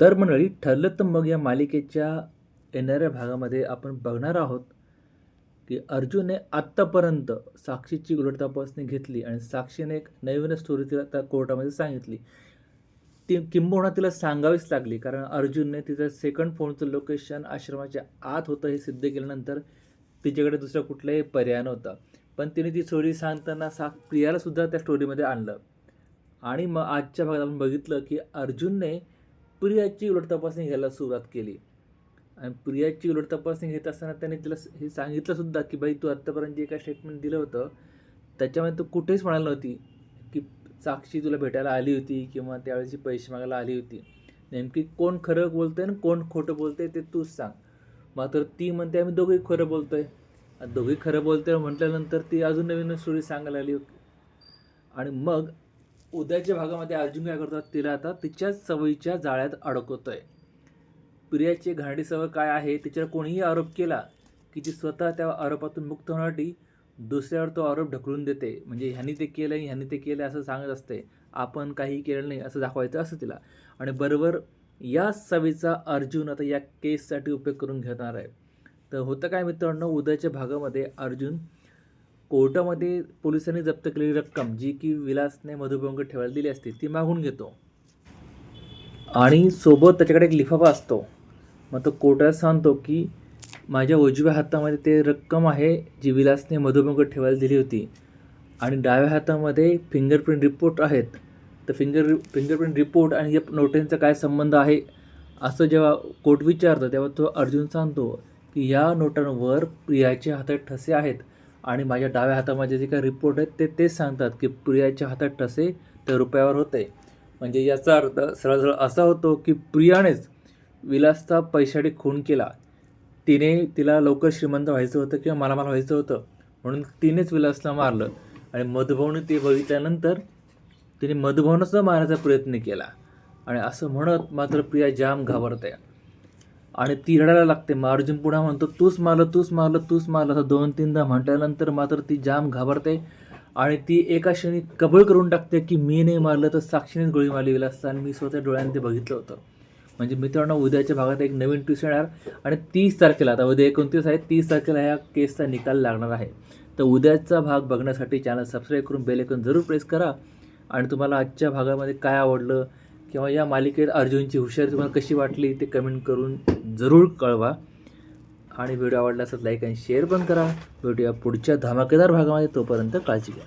तर मंडळी ठरलं तर मग या मालिकेच्या येणाऱ्या भागामध्ये आपण बघणार आहोत की अर्जुनने आत्तापर्यंत साक्षीची उलट तपासणी घेतली आणि साक्षीने एक नवीन स्टोरी तिला त्या कोर्टामध्ये सांगितली. ती किंबहुना तिला सांगावीच लागली कारण अर्जुनने तिचं सेकंड फोनचं लोकेशन आश्रमाच्या आत होतं हे सिद्ध केल्यानंतर तिच्याकडे दुसरा कुठलाही पर्याय नव्हता. पण तिने ती स्टोरी सांगताना सा प्रियालासुद्धा त्या स्टोरीमध्ये आणलं. आणि मग आजच्या भागात आपण बघितलं की अर्जुनने प्रियाची उलट तपासणी घ्यायला सुरुवात केली. आणि प्रियाची उलट तपासणी घेत असताना त्याने तिला हे सांगितलंसुद्धा की बाई तू आत्तापर्यंत जे काय स्टेटमेंट दिलं होतं त्याच्यामध्ये तू कुठेच म्हणाली नव्हती की साक्षी तुला भेटायला आली होती किंवा त्यावेळेची पैसे मागायला आली होती. नेमकी कोण खरं बोलतंय आणि कोण खोटं बोलतंय ते तूच सांग. मात्र ती म्हणते आम्ही दोघंही खरं बोलतोय. आणि दोघी खरं बोलतोय म्हटल्यानंतर ती अजून नवीन स्टोरी सांगायला आली आणि मग उद्याच्या भागामध्ये अर्जुन काय करतात तिला आता तिच्याच सवयीच्या जाळ्यात अडकवतोय. प्रियाची घाणडी सवय काय आहे तिच्यावर कोणीही आरोप केला की ती स्वतः त्या आरोपातून मुक्त होण्यासाठी दुसऱ्यावर तो आरोप ढकलून देते. म्हणजे ह्यांनी ते केलं ह्यांनी ते केलं असं सांगत असते. आपण काही केलं नाही असं दाखवायचं असं तिला. आणि बरोबर या सवयीचा अर्जुन आता या केससाठी उपयोग करून घेणार आहे. तर होतं काय मित्रांनो उद्याच्या भागामध्ये अर्जुन कोर्टामध्ये पोलिसांनी जप्त केलेली रक्कम जी की विलासने मधुभंग ठेवायला दिली असते ती मागून घेतो. आणि सोबत त्याच्याकडे एक लिफाफा असतो. मग तो कोर्टात सांगतो की माझ्या उजव्या हातामध्ये ते रक्कम आहे जी विलासने मधुभंग ठेवायला दिली होती. आणि डाव्या हातामध्ये फिंगरप्रिंट रिपोर्ट आहेत. तर फिंगर फिंगरप्रिंट रिपोर्ट आणि या नोटेंचा काय संबंध आहे? असं जेव्हा कोर्ट विचारतं तेव्हा तो अर्जुन सांगतो की या नोटांवर प्रियाचे हातात ठसे आहेत. आणि माझ्या डाव्या हातामध्ये जे काही रिपोर्ट आहेत ते तेच सांगतात की प्रियाच्या हातात ठसे तर रुपयावर होते. म्हणजे याचा अर्थ सरळ सरळ असा होतो की प्रियानेच विलासचा पैशाने खून केला. तिने तिला लवकर श्रीमंत व्हायचं होतं किंवा मला मला व्हायचं होतं म्हणून तिनेच विलासला मारलं. आणि मधुभावने ते बघितल्यानंतर तिने मधुभावनंसुद्धा मारण्याचा प्रयत्न केला. आणि असं म्हणत मात्र प्रिया जाम घाबरते आणि ती रडायला लागते. मग अर्जुन पुन्हा म्हणतो तूच मारलं तूच मारलं तूच मारलं असं दोन तीनदा म्हटल्यानंतर मात्र ती जाम घाबरते. आणि ती एका क्षणी कबूल करून टाकते की मी नाही मारलं तर साक्षीनेच गोळी मारली विलासचा आणि मी स्वतः डोळ्याने ते बघितलं होतं. म्हणजे मित्रांनो उद्याच्या भागात एक नवीन ट्विस्ट येणार आणि तीस तारखेला आता उद्या एकोणतीस आहे तीस तारखेला ह्या केसचा निकाल लागणार आहे. तर उद्याचा भाग बघण्यासाठी चॅनल सबस्क्राईब करून बेल आयकॉन जरूर प्रेस करा. आणि तुम्हाला आजच्या भागामध्ये काय आवडलं किंवा या मालिकेत अर्जुनची हुशारी तुम्हाला कशी वाटली ते कमेंट करून जरूर कळवा. आणि व्हिडिओ आवडला असं लाईक आणि शेअर पण करा. भेटूया पुढच्या धमाकेदार भागामध्ये तोपर्यंत काळजी घ्या.